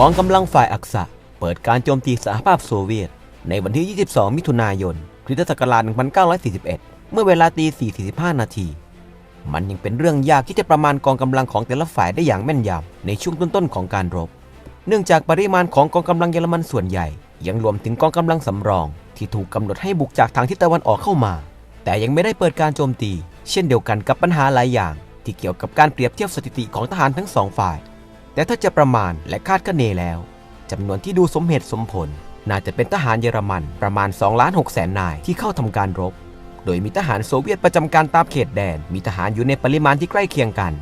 กองกำลังฝ่ายอักษะ เปิดการโจมตีสหภาพโซเวียต ในวันที่ 22 มิถุนายนคริสตศักราช 1941 เมื่อเวลาตี 4.45 นาที มันยังเป็นเรื่องยากที่จะประมาณกองกำลังของแต่ละฝ่ายได้อย่างแม่นยำในช่วงต้นๆของการรบ เนื่องจากปริมาณของกองกำลังเยอรมันส่วนใหญ่ ยังรวมถึงกองกำลังสำรอง ที่ถูกกำหนดให้บุกจากทางทิศตะวันออกเข้ามา แต่ยังไม่ได้เปิดการโจมตี เช่นเดียวกันกับปัญหาหลายอย่าง ที่เกี่ยวกับการเปรียบเทียบสถิติของทหารทั้งสองฝ่าย แต่ถ้าจะประมาณและคาดคะเนแล้วจำนวนที่ดูสมเหตุสมผล น่าจะเป็นทหารเยอรมันประมาณ2ล้าน6แสนนายที่เข้าทำการรบ โดยมีทหารโซเวียตประจำการตามเขตแดน มีทหารอยู่ในปริมาณที่ใกล้เคียงกัน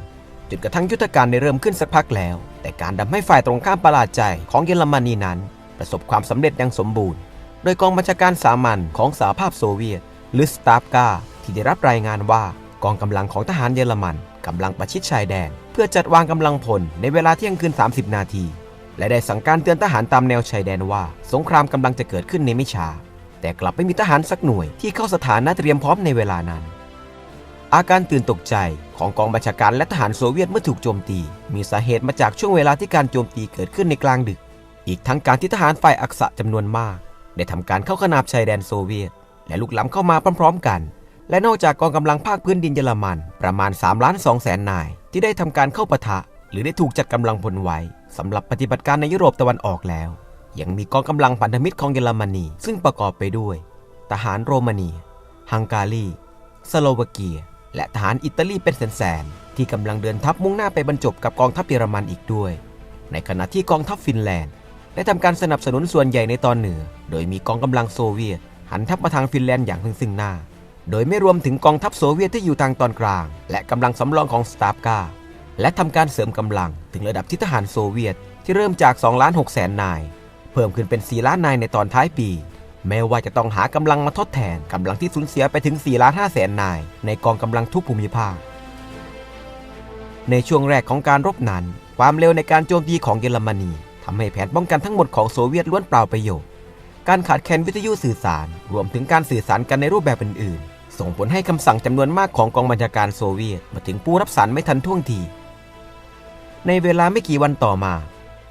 จนกระทั่งยุทธการได้เริ่มขึ้นสักพักแล้ว แต่การทำให้ฝ่ายตรงข้ามประหลาดใจของเยอรมนีนั้น ประสบความสำเร็จอย่างสมบูรณ์ โดยกองบัญชาการสามัญของสหภาพโซเวียต หรือสตาฟกาที่ได้รับรายงานว่ากองกำลังของทหารเยอรมัน กำลังประชิดชายแดน เพื่อจัดวางกำลังพลในเวลาเที่ยงคืน 30 นาที และได้สั่งการเตือนทหารตามแนวชายแดนว่า สงครามกำลังจะเกิดขึ้นในไม่ช้า แต่กลับไม่มีทหารสักหน่วยที่เข้าสถานะเตรียมพร้อมในเวลานั้น อาการตื่นตกใจของกองบัญชาการและทหารโซเวียตเมื่อถูกโจมตี มีสาเหตุมาจากช่วงเวลาที่การโจมตีเกิดขึ้นในกลางดึก อีกทั้งการที่ทหารฝ่ายอักษะจำนวนมาก ได้ทำการเข้าขนาบชายแดนโซเวียต และลุกล้ำเข้ามาพร้อมๆกัน และนอกจากกองกำลังภาคพื้นดินเยอรมันประมาณ3ล้าน2แสนนาย ที่ได้ทำการเข้าปะทะ หรือได้ถูกจัดกำลังพลไว้สำหรับปฏิบัติการในยุโรปตะวันออกแล้ว ยังมีกองกำลังพันธมิตรของเยอรมนี ซึ่งประกอบไปด้วย ทหารโรมาเนีย ฮังการี สโลวาเกีย และทหารอิตาลีเป็นแสนๆที่กำลังเดินทัพมุ่งหน้าไปบรรจบกับกองทัพเยอรมันอีกด้วย ในขณะที่กองทัพฟินแลนด์ได้ทำการสนับสนุนส่วนใหญ่ในตอนเหนือ โดยมีกองกำลังโซเวียตหันทัพมาทางฟินแลนด์อย่างซึ่งหน้า โดยไม่รวมถึงกองทัพโซเวียตที่อยู่ทางตอนกลาง และกำลังสำรองของสตาฟกา และทำการเสริมกำลังถึงระดับที่ทหารโซเวียตที่เริ่มจาก2ล้าน6แสนนาย เพิ่มขึ้นเป็น 4 ล้านนายในตอนท้ายปี แม้ว่าจะต้องหากำลังมาทดแทนกำลังที่สูญเสียไปถึง4ล้าน5แสนนาย ในกองกำลังทุกภูมิภาค ในช่วงแรกของการรบนั้น ความเร็วในการโจมตีของเยอรมนีทำให้แผนป้องกันทั้งหมดของโซเวียตล้วนเปล่าประโยชน์การขาดแคลนวิทยุสื่อสาร รวมถึงการสื่อสารกันในรูปแบบอื่นๆ ส่งผลให้คำสั่งจำนวนมากของกองบัญชาการโซเวียตมาถึงผู้รับสารไม่ทันท่วงที ในเวลาไม่กี่วันต่อมา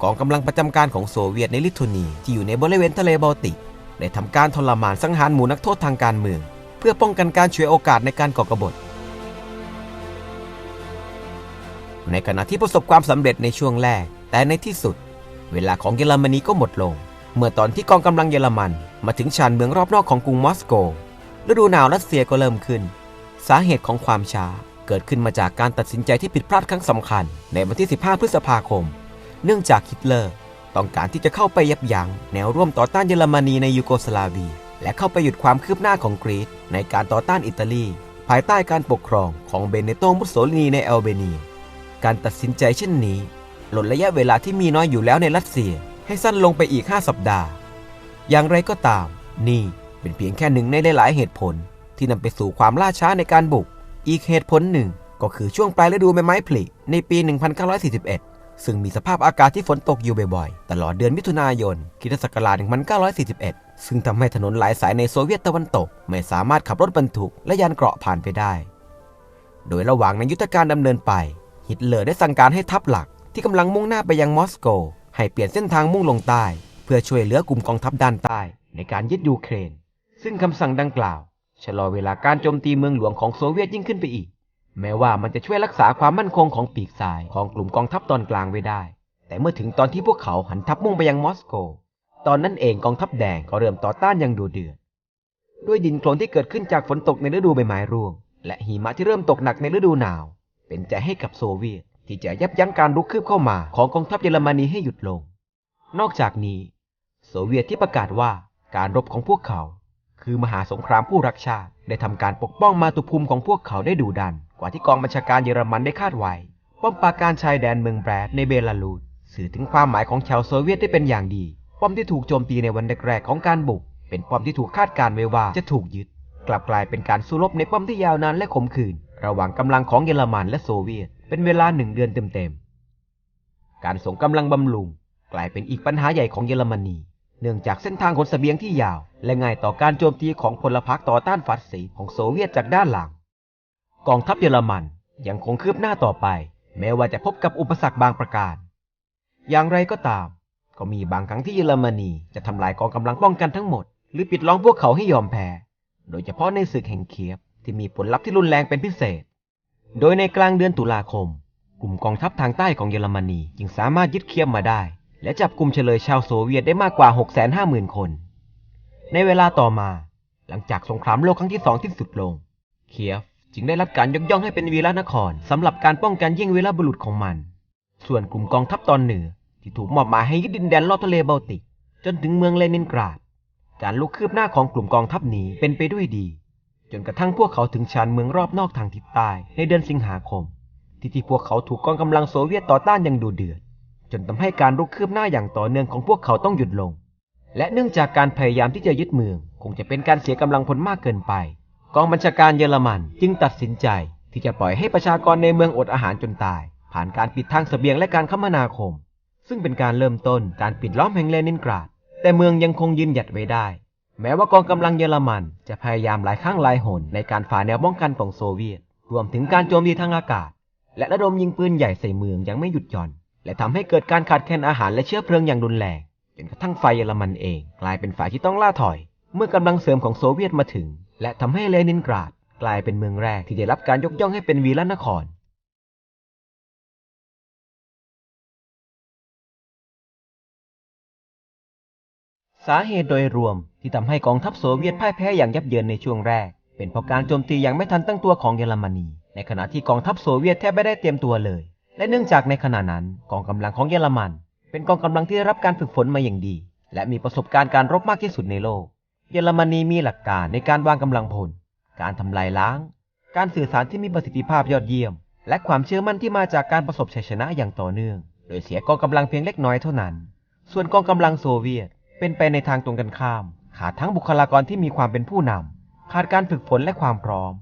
กองกำลังประจำการของโซเวียตในลิทัวเนียที่อยู่ในบริเวณทะเลบอลติกได้ทำการทรมานสังหารหมู่นักโทษทางการเมือง เพื่อป้องกันการฉวยโอกาสในการก่อกบฏ ในขณะที่ประสบความสำเร็จในช่วงแรก แต่ในที่สุด เวลาของเยอรมนีก็หมดลง เมื่อตอนที่กองกำลังเยอรมันมาถึงชานเมืองรอบนอกของกรุงมอสโก ฤดูหนาวรัสเซียก็เริ่มขึ้น สาเหตุของความช้าเกิดขึ้นมาจากการตัดสินใจที่ผิดพลาดครั้งสำคัญ ในวันที่ 15 พฤษภาคม เนื่องจากฮิตเลอร์ ต้องการที่จะเข้าไปยับยั้งแนวร่วมต่อต้านเยอรมนีในยูโกสลาเวีย และเข้าไปหยุดความคืบหน้าของกรีซในการต่อต้านอิตาลี ภายใต้การปกครองของเบเนโตมุสโสลินีในแอลเบเนีย การตัดสินใจเช่นนี้ลดระยะเวลาที่มีน้อยอยู่แล้วในรัสเซีย ให้สั้นลงไปอีก 5 สัปดาห์ อย่างไรก็ตาม นี่ เป็นเพียงแค่หนึ่งในหลายๆเหตุผล ที่นำไปสู่ความล่าช้าในการบุก อีกเหตุผลหนึ่ง ก็คือช่วงปลายฤดูใบไม้ผลิในปี 1941 ซึ่งมีสภาพอากาศที่ฝนตกอยู่บ่อยๆ ตลอดเดือนมิถุนายนคิศักราช1941 ซึ่งทำให้ถนนหลายสายในโซเวียตตะวันตก ไม่สามารถขับรถบรรทุกและยานเกราะผ่านไปได้ โดยระหว่างในยุทธการดำเนินไป ฮิตเลอร์ได้สั่งการให้ทัพหลักที่กำลังมุ่งหน้าไปยังมอสโก ให้เปลี่ยนเส้นทางมุ่งลงใต้ เพื่อช่วยเหลือกลุ่มกองทัพด้านใต้ในการยึดยูเครน ซึ่งคำสั่งดังกล่าวชะลอเวลาการโจมตีเมืองหลวงของโซเวียตยิ่งขึ้นไปอีก แม้ว่ามันจะช่วยรักษาความมั่นคงของปีกซ้ายของกลุ่มกองทัพตอนกลางไว้ได้ แต่เมื่อถึงตอนที่พวกเขาหันทัพมุ่งไปยังมอสโก ตอนนั้นเองกองทัพแดงก็เริ่มต่อต้านอย่างดูเดือด ด้วยดินโคลนที่เกิดขึ้นจากฝนตกในฤดูใบไม้ร่วง และหิมะที่เริ่มตกหนักในฤดูหนาว เป็นใจให้กับโซเวียต ที่จะยับยั้งการรุกคืบเข้ามาของกองทัพเยอรมนีให้หยุดลง นอกจากนี้ โซเวียตที่ประกาศว่าการรบของพวกเขา คือมหาสงครามผู้รักชาติ ได้ทำการปกป้องมาตุภูมิของพวกเขาได้ดูดัน กว่าที่กองบัญชาการเยอรมันได้คาดไว้ป้อมปราการชายแดนเมืองแบรดในเบลารุสสื่อถึงความหมายของชาวโซเวียตได้เป็นอย่างดี ป้อมที่ถูกโจมตีในวันแรกๆของการบุก เป็นป้อมที่ถูกคาดการณ์ไว้ว่าจะถูกยึด กลับกลายเป็นการสู้รบในป้อมที่ยาวนานและขมขื่นระหว่างกำลังของเยอรมันและโซเวียต เป็นเวลาหนึ่งเดือนเต็มๆการส่งกำลังบำรุงกลายเป็นอีกปัญหาใหญ่ของเยอรมนี เนื่องจากเส้นทางขนสเสบียงที่ยาว และง่ายต่อการโจมตีของพลพรรคต่อต้านฟาสซิสต์ของโซเวียตจากด้านหลัง กองทัพเยอรมันยังคงคืบหน้าต่อไป แม้ว่าจะพบกับอุปสรรคบางประการ อย่างไรก็ตาม ก็มีบางครั้งที่เยอรมนีจะทำลายกองกำลังป้องกันทั้งหมด หรือปิดล้อมพวกเขาให้ยอมแพ้ โดยเฉพาะในศึกแห่งเคียบที่มีผลลัพธ์ที่รุนแรงเป็นพิเศษ โดยในกลางเดือนตุลาคม กลุ่มกองทัพทางใต้ของเยอรมนีจึงสามารถยึดเคียบมาได้ และจับกลุ่มเฉลยชาวโซเวียตได้มากกว่า 650,000 คน ในเวลาต่อมา หลังจากสงครามโลกครั้งที่สองที่สุดลง เคียฟจึงได้รับการยกย่องให้เป็นวีรนครสำหรับการป้องกันยิ่งวีรบุรุษของมัน ส่วนกลุ่มกองทัพตอนเหนือที่ถูกมอบหมายให้ยึดดินแดนรอบทะเลบอลติก จนถึงเมืองเลนินกราด การลุกคืบหน้าของกลุ่มกองทัพนี้เป็นไปด้วยดี จนกระทั่งพวกเขาถึงชานเมืองรอบนอกทางทิศใต้ในเดือนสิงหาคม ที่ที่พวกเขาถูกกองกำลังโซเวียตต่อต้านอย่างดุเดือด จนทำให้การรุกคืบหน้าอย่างต่อเนื่องของพวกเขาต้องหยุดลง และเนื่องจากการพยายามที่จะยึดเมืองคงจะเป็นการเสียกำลังพลมากเกินไป กองบัญชาการเยอรมันจึงตัดสินใจที่จะปล่อยให้ประชากรในเมืองอดอาหารจนตาย ผ่านการปิดทางเสบียงและการคมนาคม ซึ่งเป็นการเริ่มต้นการปิดล้อมแห่งเลนินกราด แต่เมืองยังคงยืนหยัดไว้ได้ แม้ว่ากองกำลังเยอรมันจะพยายามหลายครั้งหลายหนในการฝ่าแนวป้องกันของโซเวียต รวมถึงการโจมตีทางอากาศ และระดมยิงปืนใหญ่ใส่เมืองยังไม่หยุดหย่อน และทำให้เกิดการขาดแคลนอาหารและเชื้อเพลิงอย่างรุนแรงจนกระทั่งฝ่ายเยอรมันเอง กลายเป็นฝ่ายที่ต้องล่าถอย เมื่อกำลังเสริมของโซเวียตมาถึง และทำให้เลนินกราด กลายเป็นเมืองแรกที่ได้รับการยกย่องให้เป็นวีรนครสาเหตุโดยรวมที่ทำให้กองทัพโซเวียตพ่ายแพ้อย่างยับเยินในช่วงแรก เป็นเพราะการโจมตีอย่างไม่ทันตั้งตัวของเยอรมนี ในขณะที่กองทัพโซเวียตแทบไม่ได้เตรียมตัวเลย และเนื่องจากในขณะนั้นกองกำลังของเยอรมัน เป็นกองกำลังที่ได้รับการฝึกฝนมาอย่างดี และมีประสบการณ์การรบมากที่สุดในโลก เยอรมนีมีหลักการในการวางกำลังพล การทำลายล้าง การสื่อสารที่มีประสิทธิภาพยอดเยี่ยม และความเชื่อมั่นที่มาจากการประสบชัยชนะอย่างต่อเนื่อง โดยเสียกองกำลังเพียงเล็กน้อยเท่านั้น ส่วนกองกำลังโซเวียต เป็นไปในทางตรงกันข้าม ขาดทั้งบุคลากรที่มีความเป็นผู้นำขาดการฝึกฝนและความพร้อม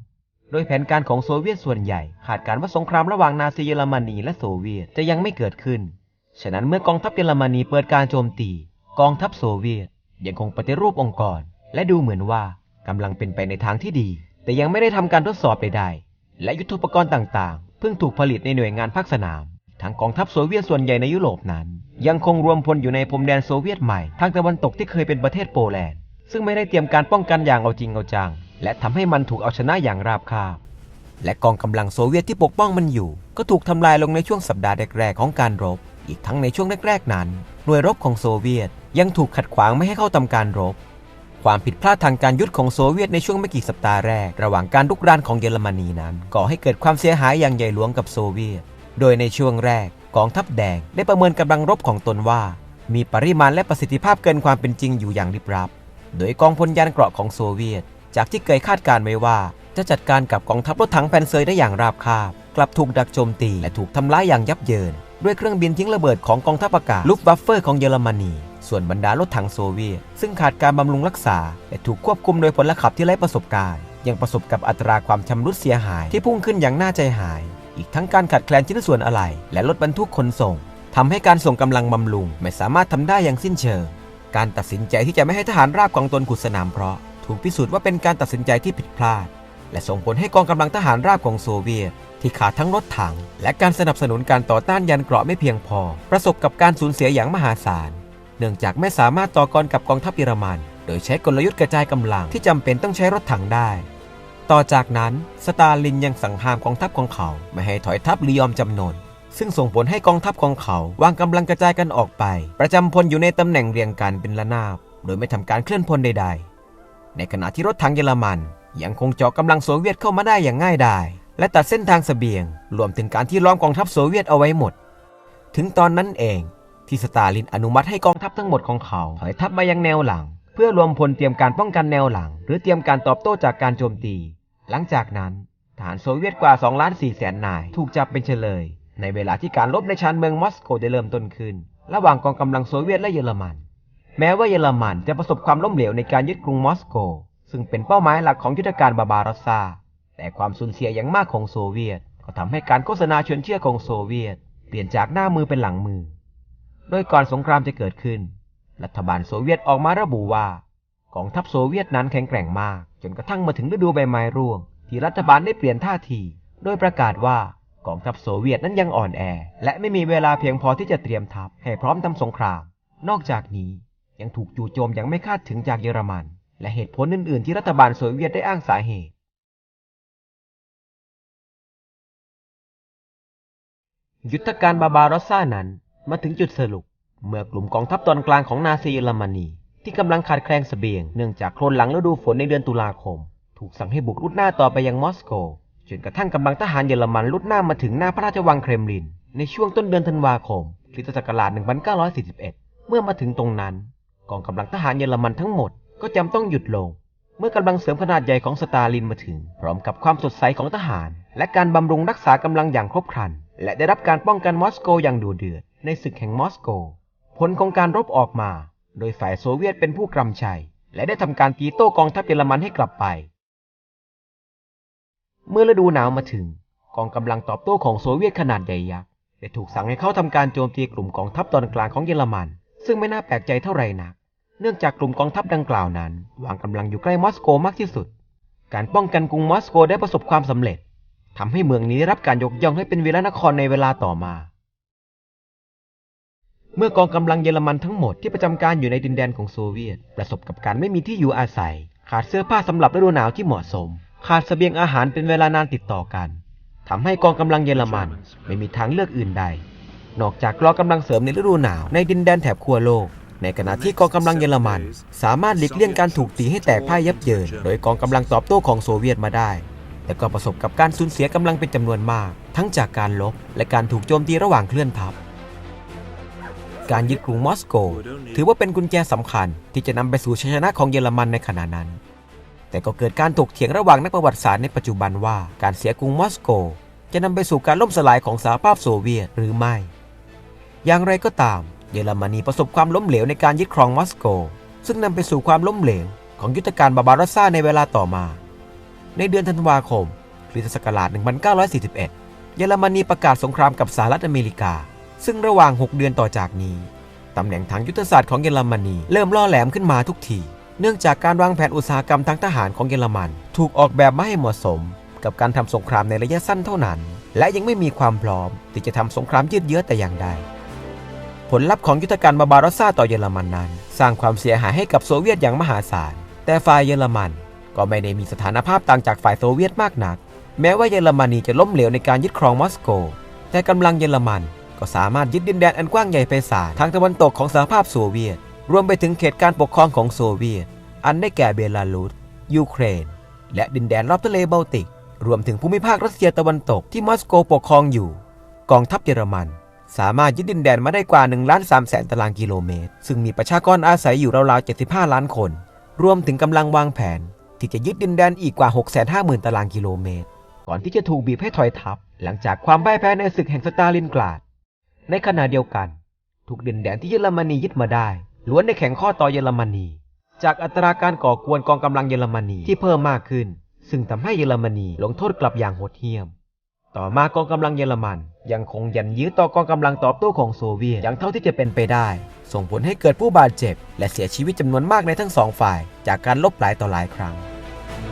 โดยแผนการของโซเวียตส่วนใหญ่ขาดการว่าสงครามระหว่างนาซีเยอรมนีและโซเวียตจะยังไม่เกิดขึ้น ฉะนั้นเมื่อกองทัพเยอรมนีเปิดการโจมตี กองทัพโซเวียตยังคงปฏิรูปองค์กร และดูเหมือนว่ากำลังเป็นไปในทางที่ดี แต่ยังไม่ได้ทำการทดสอบใดๆ และยุทโธปกรณ์ต่างๆ เพิ่งถูกผลิตในหน่วยงานภาคสนามทางกองทัพโซเวียตส่วนใหญ่ในยุโรปนั้น ยังคงรวมพลอยู่ในพรมแดนโซเวียตใหม่ ทางตะวันตกที่เคยเป็นประเทศโปแลนด์ ซึ่งไม่ได้เตรียมการป้องกันอย่างเอาจริงเอาจัง และทำให้มันถูกเอาชนะอย่างราบคาบ และกองกำลังโซเวียตที่ปกป้องมันอยู่ ก็ถูกทำลายลงในช่วงสัปดาห์แรกๆของการรบ อีกทั้งในช่วงแรกๆนั้น หน่วยรบของโซเวียตยังถูกขัดขวางไม่ให้เข้าทำการรบ ความผิดพลาดทางการยุทธของโซเวียตในช่วงไม่กี่สัปดาห์แรก ระหว่างการรุกรานของเยอรมนีนั้น ก่อให้เกิดความเสียหายอย่างใหญ่หลวงกับโซเวียต โดยในช่วงแรกกองทัพแดงได้ประเมินกำลังรบของตนว่า มีปริมาณและประสิทธิภาพเกินความเป็นจริงอยู่อย่างลิบลับ โดยกองพลยานเกราะของโซเวียต จากที่เคยคาดการไว้ว่า จะจัดการกับกองทัพรถถังแผ่นเซยได้อย่างราบคาบ กลับถูกดักโจมตี และถูกทำร้ายอย่างยับเยิน ด้วยเครื่องบินทิ้งระเบิดของกองทัพอากาศลุฟวัฟเฟอร์ของเยอรมนีส่วนบรรดารถถังโซเวียต ซึ่งขาดการบำรุงรักษา และถูกควบคุมโดยพลขับที่ไร้ประสบการณ์ ยังประสบกับอัตราความชำรุดเสียหาย ที่พุ่งขึ้นอย่างน่าใจหาย อีกทั้งการขาดแคลนชิ้นส่วนอะไหล่และรถบรรทุกขนส่งทำให้การส่งกำลังบำรุง ไม่สามารถทำได้อย่างสิ้นเชิง การตัดสินใจที่จะไม่ให้ทหารราบของตนขุดสนามเพราะ ถูกพิสูจน์ว่าเป็นการตัดสินใจที่ผิดพลาด และส่งผลให้กองกำลังทหารราบของโซเวียต ที่ขาดทั้งรถถัง และการสนับสนุนการต่อต้านยันเกราะไม่เพียงพอ ประสบกับการสูญเสียอย่างมหาศาล เนื่องจากไม่สามารถต่อกรกับกองทัพเยอรมัน โดยใช้กลยุทธ์กระจายกำลังที่จำเป็นต้องใช้รถถังได้ ต่อจากนั้นสตาลินยังสั่งห้ามกองทัพของเขาไม่ให้ถอยทัพหรือยอมจำนนซึ่งส่งผลให้กองทัพของเขาวางกำลังกระจายกันออกไป ประจำพลอยู่ในตำแหน่งเรียงกันเป็นระนาบ โดยไม่ทำการเคลื่อนพลใดๆ ในขณะที่รถถังเยอรมัน ยังคงเจาะกำลังโซเวียตเข้ามาได้อย่างง่ายดายและตัดเส้นทางเสบียง รวมถึงการที่ล้อมกองทัพโซเวียตเอาไว้หมด ถึงตอนนั้นเอง ที่สตาลินอนุมัติให้กองทัพทั้งหมดของเขาถอยทัพมายังแนวหลัง เพื่อรวมพลเตรียมการป้องกันแนวหลัง หรือเตรียมการตอบโต้จากการโจมตี หลังจากนั้นทหารโซเวียตกว่า2ล้าน4แสนนาย ถูกจับเป็นเฉลย ในเวลาที่การรบในชานเมืองมอสโกได้เริ่มต้นขึ้น ระหว่างกองกำลังโซเวียตและเยอรมัน แม้ว่าเยอรมันจะประสบความล้มเหลวในการยึดกรุงมอสโก ซึ่งเป็นเป้าหมายหลักของยุทธการบาบารัสซา แต่ความสูญเสียอย่างมากของโซเวียต ก็ทำให้การโฆษณาชวนเชื่อของโซเวียต เปลี่ยนจากหน้ามือเป็นหลังมือ โดยก่อนสงครามจะเกิดขึ้น รัฐบาลโซเวียตออกมาระบุว่ากองทัพโซเวียตนั้นแข็งแกร่งมาก จนกระทั่งมาถึงฤดูใบไม้ร่วง ที่รัฐบาลได้เปลี่ยนท่าที โดยประกาศว่ากองทัพโซเวียตนั้นยังอ่อนแอ และไม่มีเวลาเพียงพอที่จะเตรียมทัพให้พร้อมทำสงคราม นอกจากนี้ ยังถูกจู่โจมอย่างไม่คาดถึงจากเยอรมัน และเหตุผลอื่น ๆ ที่รัฐบาลโซเวียตได้อ้างสาเหตุ ยุทธการบาบาโรสซานั้นมาถึงจุดสรุป เมื่อกลุ่มกองทัพตอนกลางของนาซีเยอรมนี ที่กำลังขาดแคลนเสบียงเนื่องจากโคลนหลังฤดูฝนในเดือนตุลาคม ถูกสั่งให้บุกรุดหน้าต่อไปยังมอสโกจนกระทั่งกำลังทหารเยอรมันลุดหน้ามาถึงหน้าพระราชวังเครมลิน ในช่วงต้นเดือนธันวาคมคริสตศักราช1941 เมื่อมาถึงตรงนั้น กองกำลังทหารเยอรมันทั้งหมดก็จำต้องหยุดลง เมื่อกำลังเสริมขนาดใหญ่ของสตาลินมาถึง พร้อมกับความสดใสของทหาร และการบำรุงรักษากำลังอย่างครบครัน และได้รับการป้องกันมอสโกอย่างดุเดือดในศึกแห่งมอสโก ผลของการรบออกมา โดยฝ่ายโซเวียตเป็นผู้กำชัย และได้ทำการตีโต้กองทัพเยอรมันให้กลับไป เมื่อฤดูหนาวมาถึง กองกำลังตอบโต้ของโซเวียตขนาดใหญ่ยักษ์ได้ถูกสั่งให้เข้าทำการโจมตีกลุ่มกองทัพตอนกลางของเยอรมัน ซึ่งไม่น่าแปลกใจเท่าไหร่นัก เนื่องจากกลุ่มกองทัพดังกล่าวนั้นวางกำลังอยู่ใกล้มอสโกมากที่สุด การป้องกันกรุงมอสโกได้ประสบความสำเร็จทำให้เมืองนี้ได้รับการยกย่องให้เป็นวีรนครในเวลาต่อมา เมื่อกองกำลังเยอรมันทั้งหมดที่ประจำการอยู่ในดินแดนของโซเวียต ประสบกับการไม่มีที่อยู่อาศัย ขาดเสื้อผ้าสำหรับฤดูหนาวที่เหมาะสม ขาดเสบียงอาหารเป็นเวลานานติดต่อกันทำให้กองกำลังเยอรมันไม่มีทางเลือกอื่นใด นอกจากรอกำลังเสริมในฤดูหนาวในดินแดนแถบขั้วโลก ในขณะที่กองกำลังเยอรมัน สามารถหลีกเลี่ยงการถูกตีให้แตกพ่ายยับเยิน โดยกองกำลังตอบโต้ของโซเวียตมาได้ แต่ก็ประสบกับการสูญเสียกำลังเป็นจำนวนมาก ทั้งจากการลบและการถูกโจมตีระหว่างเคลื่อนทัพการยึดกรุงมอสโก ถือว่าเป็นกุญแจสำคัญที่จะนำไปสู่ชัยชนะของเยอรมันในขณะนั้น แต่ก็เกิดการถกเถียงระหว่างนักประวัติศาสตร์ในปัจจุบันว่าการเสียกรุงมอสโก จะนำไปสู่การล่มสลายของสหภาพโซเวียตหรือไม่ อย่างไรก็ตาม เยอรมนีประสบความล้มเหลวในการยึดครองมอสโก ซึ่งนำไปสู่ความล้มเหลวของยุทธการบาบาโรสซาในเวลาต่อมา ในเดือนธันวาคมคริสตศักราช 1941 เยอรมนีประกาศสงครามกับสหรัฐอเมริกา ซึ่งระหว่าง 6 เดือนต่อจากนี้ตำแหน่งทางยุทธศาสตร์ของเยอรมนีเริ่มล่อแหลมขึ้นมาทุกที เนื่องจากการวางแผนอุตสาหกรรมทางทหารของเยอรมัน ถูกออกแบบมาให้เหมาะสม กับการทำสงครามในระยะสั้นเท่านั้น และยังไม่มีความพร้อมที่จะทำสงครามยืดเยื้อแต่อย่างใด ผลลัพธ์ของยุทธการบาบารสซาต่อเยอรมันนั้น สร้างความเสียหายให้กับโซเวียตอย่างมหาศาล แต่ฝ่ายเยอรมันก็ไม่ได้มีสถานภาพต่างจากฝ่ายโซเวียตมากนัก แม้ว่าเยอรมนีจะล้มเหลวในการยึดครองมอสโก แต่กำลังเยอรมันก็สามารถยึดดินแดนอันกว้างใหญ่ไพศาลทางตะวันตกของสหภาพโซเวียต รวมไปถึงเขตการปกครองของโซเวียต อันได้แก่เบลารุสยูเครน และดินแดนรอบทะเลบอลติก รวมถึงภูมิภาครัสเซียตะวันตกที่มอสโกปกครองอยู่ กองทัพเยอรมัน สามารถยึดดินแดนมาได้กว่า1ล้าน3แสนตารางกิโลเมตร ซึ่งมีประชากรอาศัยอยู่ราวๆ 75 ล้านคน รวมถึงกำลังวางแผน ที่จะยึดดินแดนอีกกว่า 650,000 ตารางกิโลเมตร ก่อนที่จะถูกบีบให้ถอยทัพหลังจากความพ่ายแพ้ในศึกแห่งสตาลินกราด ในขณะเดียวกันทุกดินแดนที่เยอรมนียึดมาได้ ล้วนได้แข่งข้อต่อเยอรมนี จากอัตราการก่อกวนกองกำลังเยอรมนีที่เพิ่มมากขึ้น ซึ่งทำให้เยอรมนีลงโทษกลับอย่างโหดเหี้ยม ต่อมากองกำลังเยอรมัน ยังคงยันยื้อต่อกองกำลังตอบโต้ของโซเวียตอย่างเท่าที่จะเป็นไปได้ ส่งผลให้เกิดผู้บาดเจ็บ และเสียชีวิตจำนวนมากในทั้งสองฝ่าย จากการลบหลายต่อหลายครั้ง